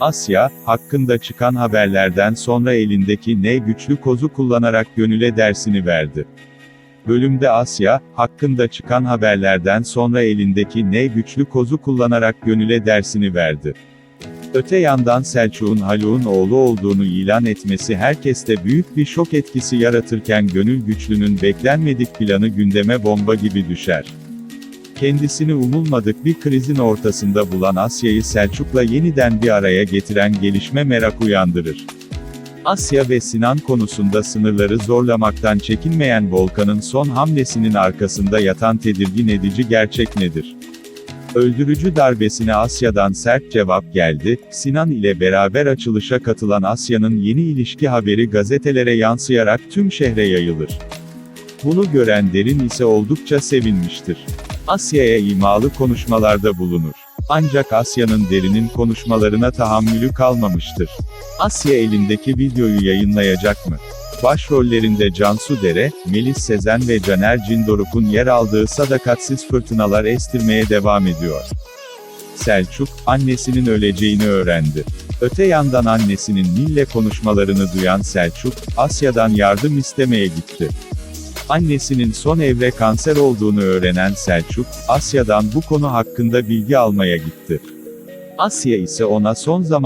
Asya, hakkında çıkan haberlerden sonra elindeki ne güçlü kozu kullanarak gönüle dersini verdi. Bölümde Asya, hakkında çıkan haberlerden sonra elindeki ne güçlü kozu kullanarak gönüle dersini verdi. Öte yandan Selçuk'un Haluk'un oğlu olduğunu ilan etmesi herkeste büyük bir şok etkisi yaratırken Gönül Güçlü'nün beklenmedik planı gündeme bomba gibi düşer. Kendisini umulmadık bir krizin ortasında bulan Asya'yı Selçuk'la yeniden bir araya getiren gelişme merak uyandırır. Asya ve Sinan konusunda sınırları zorlamaktan çekinmeyen Volkan'ın son hamlesinin arkasında yatan tedirgin edici gerçek nedir? Öldürücü darbesine Asya'dan sert cevap geldi, Sinan ile beraber açılışa katılan Asya'nın yeni ilişki haberi gazetelere yansıyarak tüm şehre yayılır. Bunu gören Derin ise oldukça sevinmiştir. Asya'ya imalı konuşmalarda bulunur. Ancak Asya'nın Derin'in konuşmalarına tahammülü kalmamıştır. Asya elindeki videoyu yayınlayacak mı? Başrollerinde Cansu Dere, Melis Sezen ve Caner Cindoruk'un yer aldığı sadakatsiz fırtınalar estirmeye devam ediyor. Selçuk, annesinin öleceğini öğrendi. Öte yandan annesinin Nil'le konuşmalarını duyan Selçuk, Asya'dan yardım istemeye gitti. Annesinin son evre kanser olduğunu öğrenen Selçuk, Asya'dan bu konu hakkında bilgi almaya gitti. Asya ise ona son zaman